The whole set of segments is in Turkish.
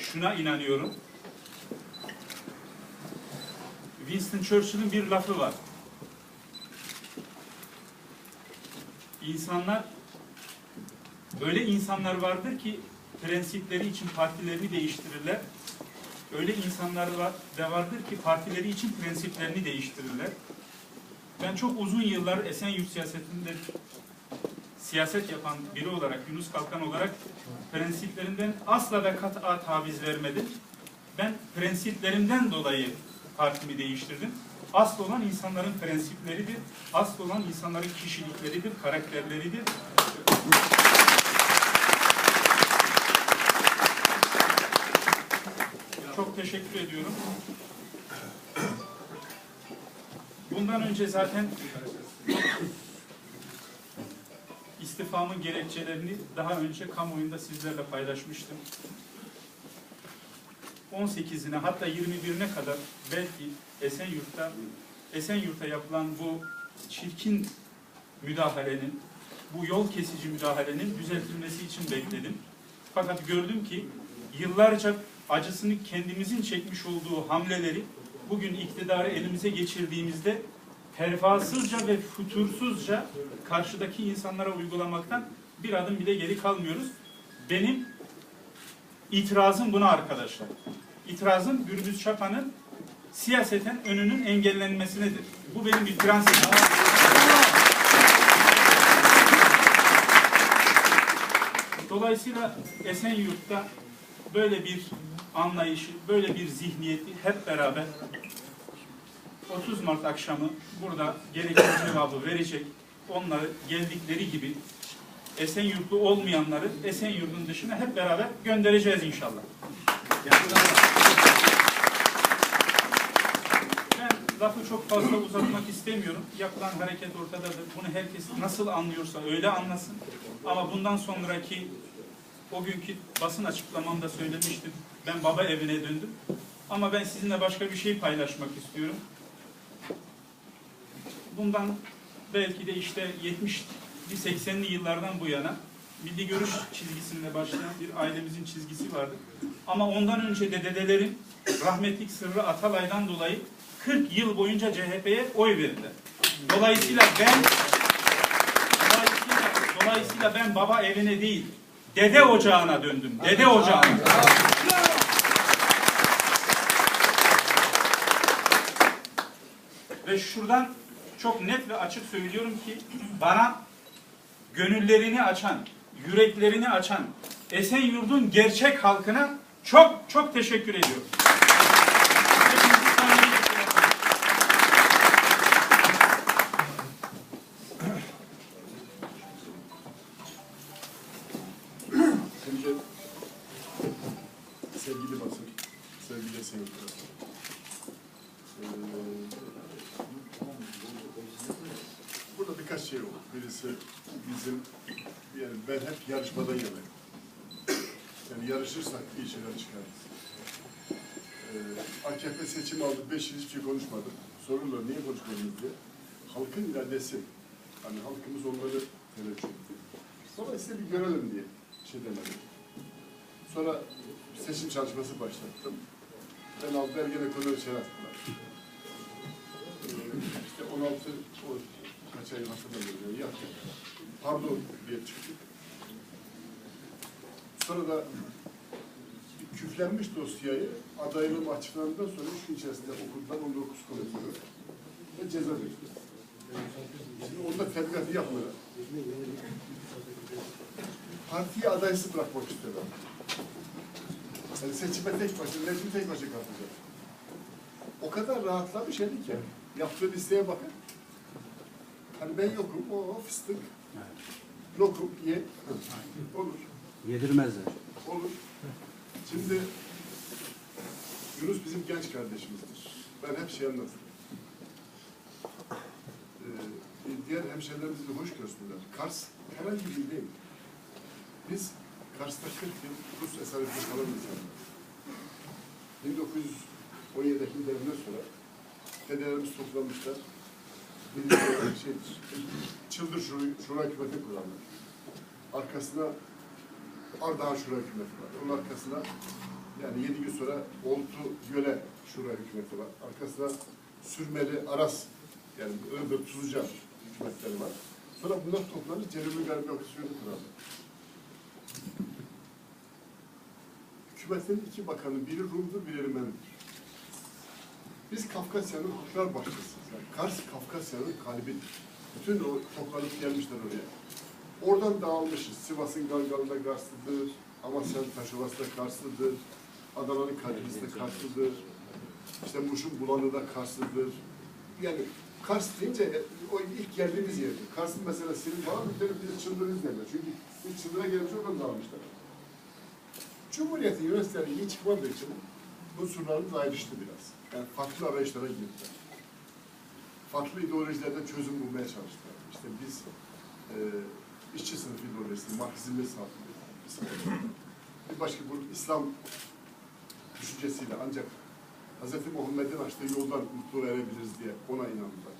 şuna inanıyorum. Winston Churchill'in bir lafı var. İnsanlar öyle insanlar vardır ki prensipleri için partilerini değiştirirler. Öyle insanlar var, da vardır ki partileri için prensiplerini değiştirirler. Ben çok uzun yıllar Esenyurt siyasetinde siyaset yapan biri olarak, Yunus Kalkan olarak prensiplerinden asla ve kat'a taviz vermedim. Ben prensiplerimden dolayı partimi değiştirdim. Asıl olan insanların prensipleridir. Asıl olan insanların kişilikleridir, karakterleridir. Çok teşekkür ediyorum. Bundan önce zaten istifamın gerekçelerini daha önce kamuoyunda sizlerle paylaşmıştım. 18'ine hatta 21'ine kadar belki Esenyurt'ta Esenyurt'a yapılan bu çirkin müdahalenin, bu yol kesici müdahalenin düzeltilmesi için bekledim. Fakat gördüm ki yıllarca acısını kendimizin çekmiş olduğu hamleleri bugün iktidarı elimize geçirdiğimizde pervasızca ve fütursuzca karşıdaki insanlara uygulamaktan bir adım bile geri kalmıyoruz. Benim itirazım buna arkadaşlar. İtirazım Gürbüz Çapa'nın siyaseten önünün engellenmesinedir. Bu benim bir prensibim. Dolayısıyla Esenyurt'ta böyle bir anlayışı, böyle bir zihniyeti hep beraber 30 Mart akşamı burada gereken cevabı verecek, onları geldikleri gibi Esenyurtlu olmayanları Esenyurt'un dışına hep beraber göndereceğiz inşallah. Ben lafı çok fazla uzatmak istemiyorum. Yapılan hareket ortadadır. Bunu herkes nasıl anlıyorsa öyle anlasın. Ama bundan sonraki o günkü basın açıklamamda söylemiştim. Ben baba evine döndüm. Ama ben sizinle başka bir şey paylaşmak istiyorum. Bundan belki de işte 70 80'li yıllardan bu yana milli görüş çizgisinde başlayan bir ailemizin çizgisi vardı. Ama ondan önce de dedelerim rahmetlik Sırrı Atalay'dan dolayı 40 yıl boyunca CHP'ye oy verdiler. Dolayısıyla ben dolayısıyla, dolayısıyla ben baba evine değil, dede ocağına döndüm. Dede ocağına. Ve şuradan çok net ve açık söylüyorum ki bana gönüllerini açan, yüreklerini açan Esenyurt'un gerçek halkına çok çok teşekkür ediyorum. Sevgili basın, sevgili seyirciler. Ee, burada birkaç şey oldu. Birisi bizim, yani ben hep yarışmadan yanayım. Yani yarışırsak iyi şeyler çıkarız. Ee, AKP seçim aldı, beş yıl hiçbir şey konuşmadı. Sorurlar niye konuşmadınız diye. Halkın iradesi. Hani halkımız onları teveccüh etti. Dolayısıyla bir görelim diye şey demedim. Sonra seçim çalışması başlattım. Ben aldı ergen ekonomi şey attılar. Ee, işte 16 o kaç ay hatırlamıyorum. Yakın. Pardon diye çıktık. Sonra da küflenmiş dosyayı adaylığım açıklandıktan sonra üç gün içerisinde okuldan 19 konuşuyor ve ceza bekliyor. Şimdi onda tebligatı yapmıyor. Partiyi adaysız bırakmak istiyorlar. Yani seçime tek başına, resmi tek başına kalkacak. O kadar rahatlamış eli ki. Yaptığı listeye bakın. Hani ben yokum, o fıstık. Lokum, ye. Olur. Yedirmezler. Olur. Şimdi Yunus bizim genç kardeşimizdir. Ben hep şey anlatırım. Ee, diğer hemşehrilerimiz de hoş görsünler. Kars herhangi bir il değil. Biz Kars'ta 40 yıl Rus esaretinde kalan insanlar. 1917'deki devrimden sonra dedelerimiz toplamışlar. Bir şeydir. Çıldır Şura, hükümeti kurarlar. Arkasına Ardahan Şura hükümeti var. Onun arkasına Yani yedi gün sonra Oltu Göle Şura hükümeti var. Arkasında Sürmeli Aras yani Iğdır Tuzluca hükümetleri var. Sonra bunlar toplanır Celil Garbi Akısiyonu kurarlar. Hükümetin iki bakanı, biri Rum'dur, biri Ermenidir. Biz Kafkasya'nın hukuklar başkasıyız. Yani Kars Kafkasya'nın kalbidir. Bütün o toplanıp gelmişler oraya. Oradan dağılmışız. Sivas'ın Gangalı'da Karslıdır, Amasya'nın Taşovası'da Karslıdır, Adana'nın Kalbisi'de Karslıdır, işte Muş'un Bulanı'da Karslıdır. Yani Kars deyince e, o ilk geldiğimiz yerdir. Kars'ın mesela senin falan bir tane bizi çıldırırız derler. Çünkü ilk çıldıra gelmiş oradan dağılmışlar. Cumhuriyet'in üniversiteleri iyi çıkmadığı için unsurlarımız ayrıştı biraz. Yani farklı arayışlara girdiler. Farklı ideolojilerden çözüm bulmaya çalıştılar. İşte biz e, işçi sınıf ideolojisi, Marksizm'e sahip. Bir başka grup İslam düşüncesiyle ancak Hz. Muhammed'in açtığı yoldan mutluluğa erebiliriz diye ona inandılar.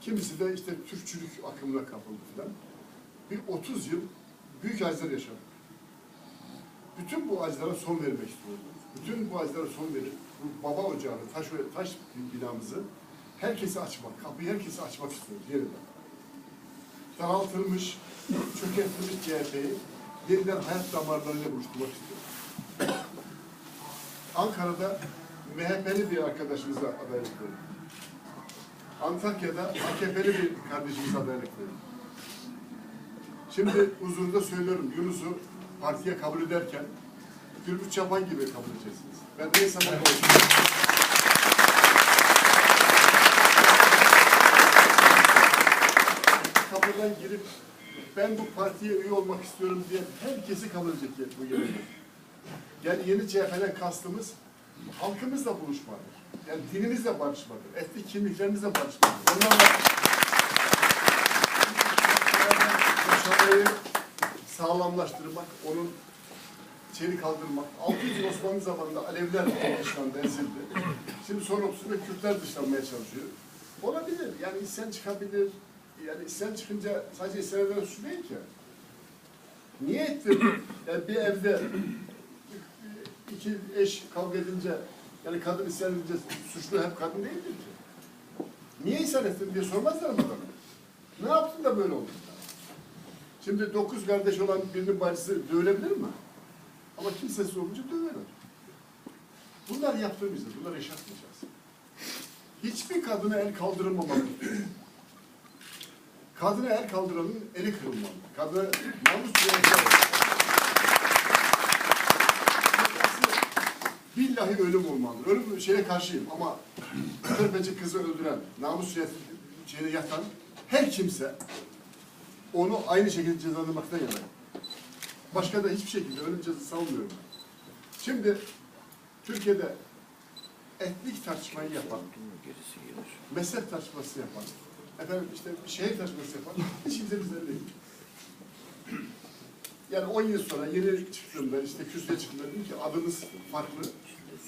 Kimisi de işte Türkçülük akımına kapıldı filan. Bir 30 yıl büyük acılar yaşadık. Bütün bu acılara son vermek istiyorum. Bütün bu acılara son verip bu baba ocağını, taş, taş binamızı herkese açmak, kapıyı herkese açmak istiyoruz yeniden. Daraltılmış, çökertilmiş CHP'yi yeniden hayat damarlarıyla buluşturmak istiyoruz. Ankara'da MHP'li bir arkadaşımıza adaylık verin. Antakya'da AKP'li bir kardeşimize adaylık verin. Şimdi huzurunda söylüyorum Yunus'u partiye kabul ederken Gürbüz Çapan gibi kabul edeceksiniz. Ben neyse ben olsun. Kapıdan girip ben bu partiye üye olmak istiyorum diye herkesi kabul edecek bu yerine. Yani yeni CHP'den kastımız halkımızla buluşmadır. Yani dinimizle barışmadır. Etnik kimliklerimizle barışmadır. Onlarla yaşamayı sağlamlaştırmak, onun çeli kaldırmak. 600 yıl Osmanlı zamanında Aleviler dışlandı, ezildi. Şimdi 30'da Kürtler dışlanmaya çalışıyor. Olabilir. Yani isyan çıkabilir. Yani isyan çıkınca sadece isyan eden suç değil ki. Niye ettin? Yani bir evde iki eş kavga edince yani kadın isyan edince suçlu hep kadın değildir ki. Niye isyan ettin diye sormazlar mı adamı? Ne yaptın da böyle oldu? Şimdi dokuz kardeş olan birinin bacısı dövülebilir mi? Ama kimsesiz olunca döver. Bunlar yaptığımızda, bunları yaşatmayacağız. Hiçbir kadına el kaldırılmamalı. Kadına el kaldıranın eli kırılmalı. Kadına namus Billahi ölüm olmalı. Ölüm şeye karşıyım ama körpeci kızı öldüren, namus şeyine yatan her kimse onu aynı şekilde cezalandırmaktan yanayım. Başka da hiçbir şekilde ölüm cezası savunmuyorum. Şimdi Türkiye'de etnik tartışmayı yapan, mezhep tartışması yapan, efendim işte şehir tartışması yapan hiç kimse bizden değil. Yani 10 yıl sonra yeni çıktığımda işte kürsüye çıktığımda dedim ki adımız farklı,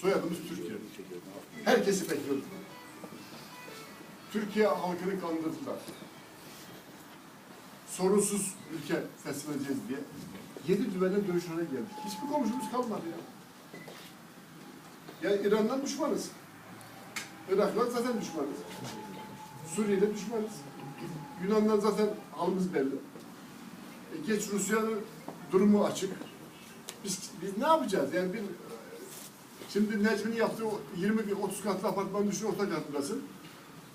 soyadımız Türkiye. Herkesi bekliyordum. Türkiye halkını kandırdılar. Sorunsuz ülke teslim edeceğiz diye. Yedi düvelen dönüşüne geldik. Hiçbir komşumuz kalmadı ya. Ya İran'dan düşmanız. Irak'la zaten düşmanız. Suriye'yle düşmanız. Yunan'dan zaten halimiz belli. E geç Rusya'nın durumu açık. Biz, biz ne yapacağız? Yani bir şimdi Necmi'nin yaptığı o 20 bin 30 katlı apartman düşün orta katındasın.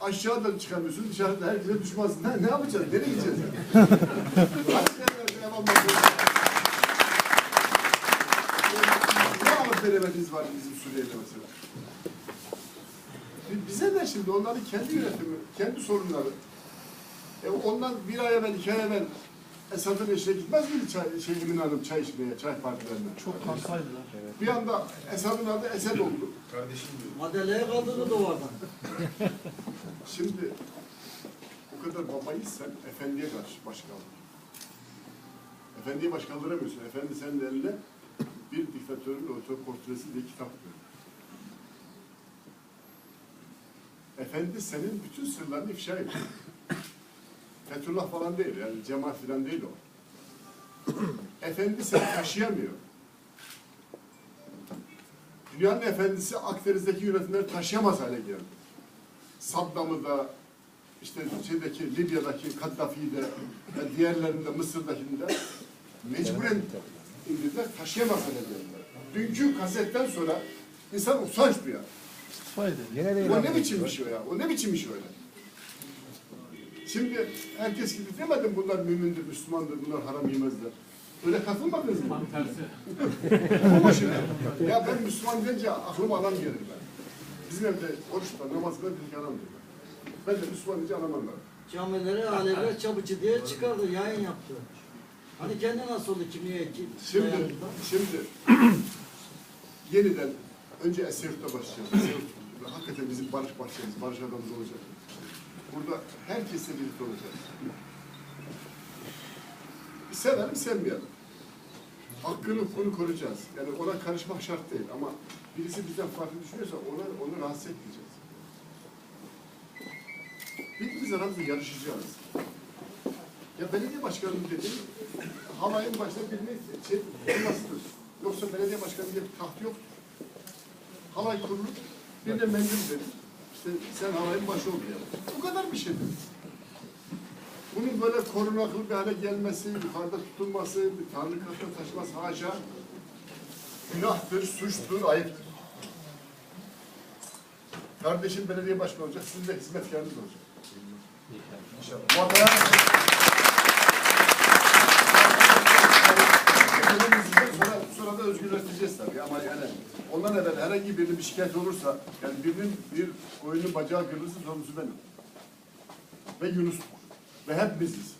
Aşağıda çıkamıyorsun, dışarıda herkese düşmazsın. Ne, ne yapacağız? Nereye gideceğiz? Yani? Veremediğiniz var bizim Suriye'de mesela? Bize de şimdi onların kendi yönetimi, kendi sorunları. E ondan bir ay evvel, iki ay evvel Esad'ın eşine gitmez miydi çay, şey, Emin Hanım çay içmeye, çay partilerine? Çok kansaydılar. Bir anda Esad'ın adı Esed oldu. Madeleye kaldırdı duvardan. Şimdi o kadar babayızsan efendiye karşı baş kaldır. Efendiye baş kaldıramıyorsun. Efendi senin eline bir diktatörün otoportresi diye kitap. Efendi senin bütün sırlarını ifşa ediyor. Fethullah falan değil yani Cemal falan değil o. Efendi seni taşıyamıyor. Dünyanın efendisi Akdeniz'deki yönetimleri taşıyamaz hale geldi. Saddam'ı da, işte şeydeki Libya'daki Kaddafi'yi de, ve diğerlerini de Mısır'dakini de mecburen indirdiler, taşıyamaz hale geldiler. Dünkü kasetten sonra insan utanç duyar. O ne biçim bir şey o ya? O ne biçim bir şey öyle? Şimdi herkes gibi demedim bunlar mümindir, Müslümandır, bunlar haram yemezler. Öyle katılmadınız mı? Tam tersi. Ama şimdi, ya ben Müslüman deyince aklıma anam gelir ben. Bizim evde oruçta, namazda dedik anam diyor. Ben de Müslüman deyince anam anlar. Camileri alevler çabıcı diye çıkardı, yayın yaptı. Hani kendi nasıl oldu kimliğe ki? Şimdi, şimdi yeniden önce Esenyurt'ta başlayacağız. Esenyurt, hakikaten bizim barış bahçemiz, barış adamımız olacak. Burada herkesle birlikte olacağız. Severim, sevmeyelim. Hakkını, hukukunu koruyacağız. Yani ona karışmak şart değil ama birisi bizden farklı düşünüyorsa ona, onu rahatsız etmeyeceğiz. Birbirimiz aramızda yarışacağız. Ya belediye başkanı dedi, halayın başına birine şey olmasıdır. Yoksa belediye başkanı diye bir taht yoktur. Halay kurulur, bir de mendil verir. İşte sen halayın başı ol. Bu kadar bir şeydir. Bunun böyle korunaklı bir hale gelmesi, yukarıda tutulması, bir tanrı katına taşıması haşa günahtır, suçtur, ayıptır. Kardeşim belediye başkanı olacak, sizin de hizmetkarınız olacak. İnşallah. Vatana Ekonomimizi sonra, sonra da özgürleştireceğiz tabii ama yani ondan evvel herhangi birinin bir şikayet olursa yani birinin bir koyunun bacağı kırılırsa sorumlusu benim. Ve Yunus ve hepimiziz.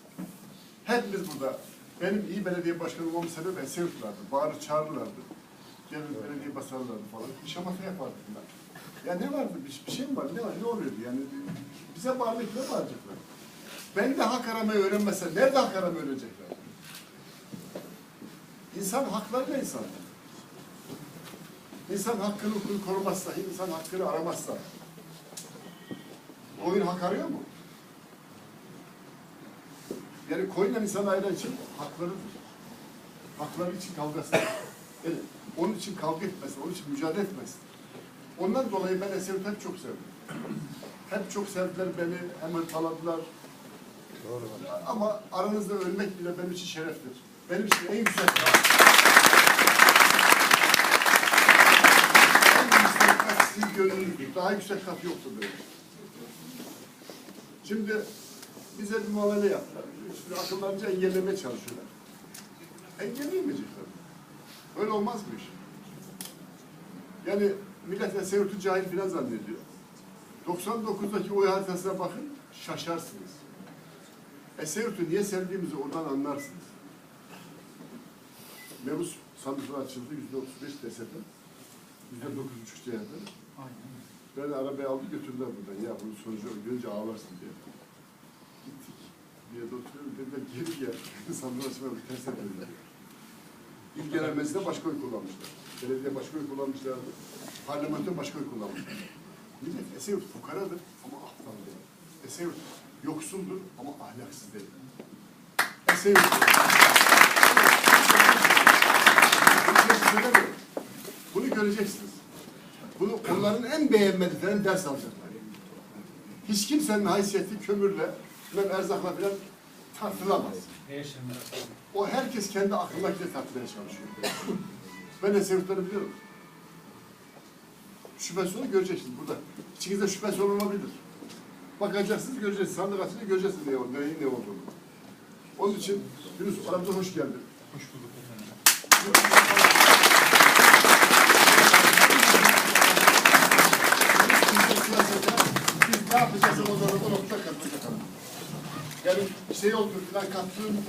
Hepimiz burada. Benim iyi belediye başkanı olmamın sebebi Esenyurtlardı. Bağırır çağırırlardı. Gelir belediye basarlardı falan. Bir şamata yapardık bunlar. Ya ne vardı? Bir, bir şey mi var? Ne var? Ne oluyordu? Yani bize bağırlık ne bağıracaklar? Ben de hak aramayı öğrenmezsem nerede hak aramayı öğrenecekler? İnsan haklarıyla insan. İnsan hakkını hukukunu korumazsa, insan hakkını aramazsa, koyun hak arıyor mu? Yani koyunla insan ayıran için haklarıdır. Hakları için kavgası. Yani onun için kavga etmesin, onun için mücadele etmesin. Ondan dolayı ben Eser'i hep çok sevdim. Hep çok sevdiler beni, hem hırpaladılar. Ama aranızda ölmek bile benim için şereftir. Benim için en güzel en sizin gönlünüzdür. Daha yüksek kat yoktur benim. Şimdi bize bir muamele yaptılar. Şimdi akıllarınca engellemeye çalışıyorlar. Engelleyemeyecekler. Öyle olmaz bu iş. Yani millet Esenyurt'u cahil filan zannediyor. 99'daki oy haritasına bakın, şaşarsınız. Esenyurt'u niye sevdiğimizi oradan anlarsınız. Mevus sandıklar açıldı, yüzde otuz beş desetten, yüzde dokuz. Ben arabaya aldı götürdüler buradan. Ya bunun sonucu görünce ağlarsın diye. Gittik. Bir yerde oturuyorum. Dediler geri gel. Sandığı açmaya bir ters etmediler. İl Genel Meclis'te başka oy kullanmışlar. Belediye başka oy kullanmışlardı. Parlamento başka oy kullanmışlar. Millet Esenyurt fukaradır ama aptal değil. Esenyurt yoksuldur ama ahlaksız değil. Esenyurt... Bunu göreceksiniz. Bunu onların en beğenmediklerinden ders alacaklar. Hiç kimsenin haysiyeti kömürle, ben erzakla falan tartılamaz. O herkes kendi aklına göre tartmaya çalışıyor. Ben Esenyurtları biliyorum. Şüphesiz onu göreceksiniz burada. İçinizde şüphesi olabilir. Bakacaksınız, göreceksiniz. Sandık açınca göreceksiniz ne, neyin ne olduğunu. Onun için Yunus aramıza hoş geldin. Hoş bulduk efendim. Biz ne yapacağız o zaman o nokta katacağız. Yani şey oldu falan kattığımız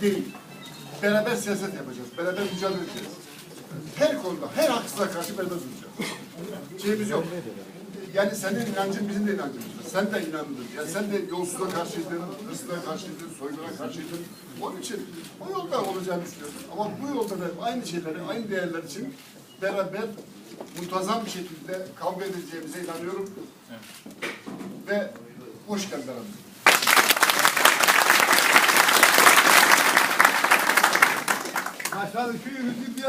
değil. Beraber siyaset yapacağız. Beraber mücadele edeceğiz. Her konuda, her haksızlığa karşı beraber duracağız. Şeyimiz yok. Yani senin inancın bizim de inancımız. Sen de inandın. Yani sen de yolsuzluğa karşıydın, hırsızlığa karşıydın, soyguna karşıydın. Onun için o yolda olacağını düşünüyorum. Ama bu yolda da aynı şeyleri, aynı değerler için beraber muntazam bir şekilde kavga edeceğimize inanıyorum. Ve hoş geldin aramıza. Aşağıdaki yürüdüğü bir